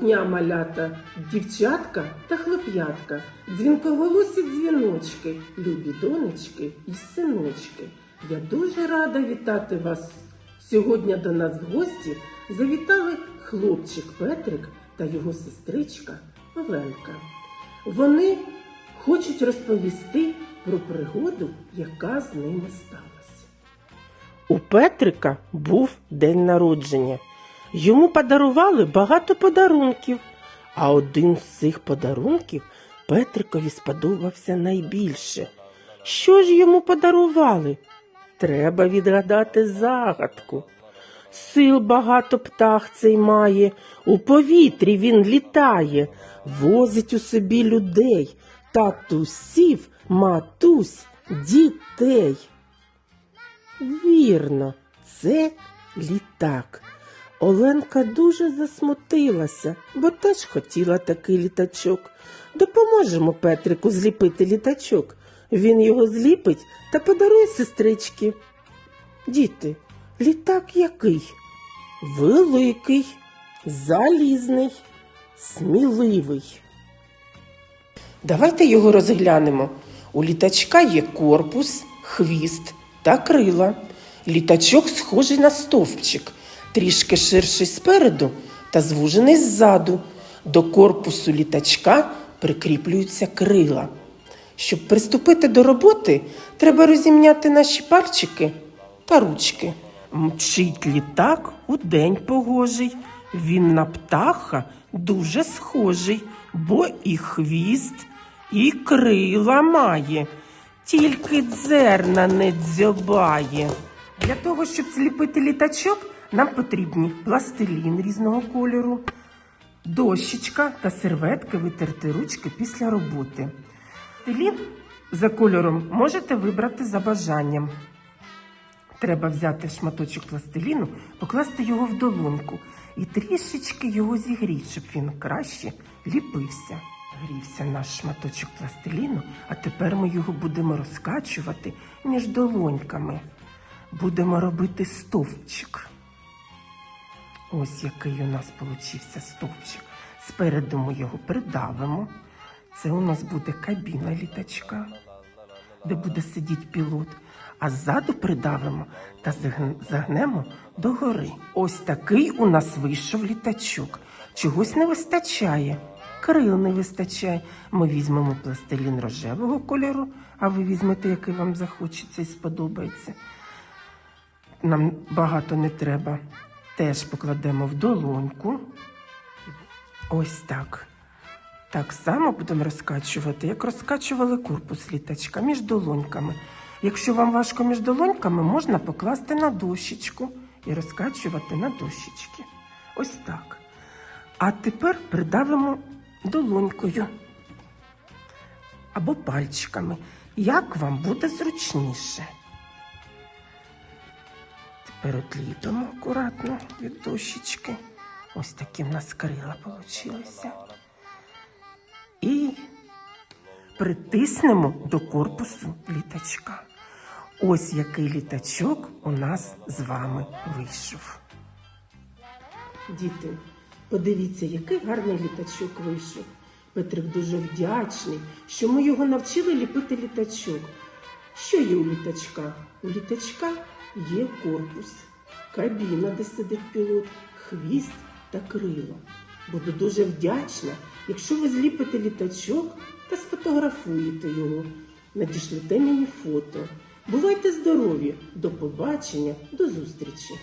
дня, малята, дівчатка та хлоп'ятка, дзвінкоголосі дзвіночки, любі донечки і синочки. Я дуже рада вітати вас. Сьогодні до нас в гості завітали хлопчик Петрик та його сестричка Оленка. Вони хочуть розповісти про пригоду, яка з ними сталася. У Петрика був день народження. Йому подарували багато подарунків, а один з цих подарунків Петрикові сподобався найбільше. Що ж йому подарували? Треба відгадати загадку. Сил багато птах цей має, у повітрі він літає, возить у собі людей, татусів, матусь, дітей. Вірно, це літак. Оленка дуже засмутилася, бо теж хотіла такий літачок. Допоможемо Петрику зліпити літачок. Він його зліпить та подарує сестрички. Діти, літак який? Великий, залізний, сміливий. Давайте його розглянемо. У літачка є корпус, хвіст та крила. Літачок схожий на стовпчик, трішки ширший спереду та звужений ззаду. До корпусу літачка прикріплюються крила. Щоб приступити до роботи, треба розімняти наші пальчики та ручки. Мчить літак у день погожий. Він на птаха дуже схожий, бо і хвіст, і крила має, тільки дзерна не дзьобає. Для того, щоб зліпити літачок, нам потрібні пластилін різного кольору, дощечка та серветки витерти ручки після роботи. Пластилін за кольором можете вибрати за бажанням. Треба взяти шматочок пластиліну, покласти його в долоньку і трішечки його зігріти, щоб він краще ліпився. Грівся наш шматочок пластиліну, а тепер ми його будемо розкачувати між долоньками. Будемо робити стовпчик. Ось який у нас получився стовпчик. Спереду ми його придавимо. Це у нас буде кабіна літачка, де буде сидіти пілот. А ззаду придавимо та загн- загнемо догори. Ось такий у нас вийшов літачок. Чогось не вистачає. Крил не вистачає. Ми візьмемо пластилін рожевого кольору, а ви візьмете, який вам захочеться і сподобається. Нам багато не треба. Теж покладемо в долоньку. Ось так. Так само будемо розкачувати, як розкачували корпус літачка між долоньками. Якщо вам важко між долоньками, можна покласти на дощечку і розкачувати на дощечки. Ось так. А тепер придавимо долонькою або пальчиками, як вам буде зручніше. Тепер отліпимо акуратно від дощечки. Ось такі в нас крила получилися. І притиснемо до корпусу літачка. Ось який літачок у нас з вами вийшов. Діти, подивіться, який гарний літачок вийшов. Петрик дуже вдячний, що ми його навчили ліпити літачок. Що є у літачка? У літачка є корпус, кабіна, де сидить пілот, хвіст та крило. Буду дуже вдячна, якщо ви зліпите літачок та сфотографуєте його. Надішлете мені фото. Бувайте здорові! До побачення, до зустрічі!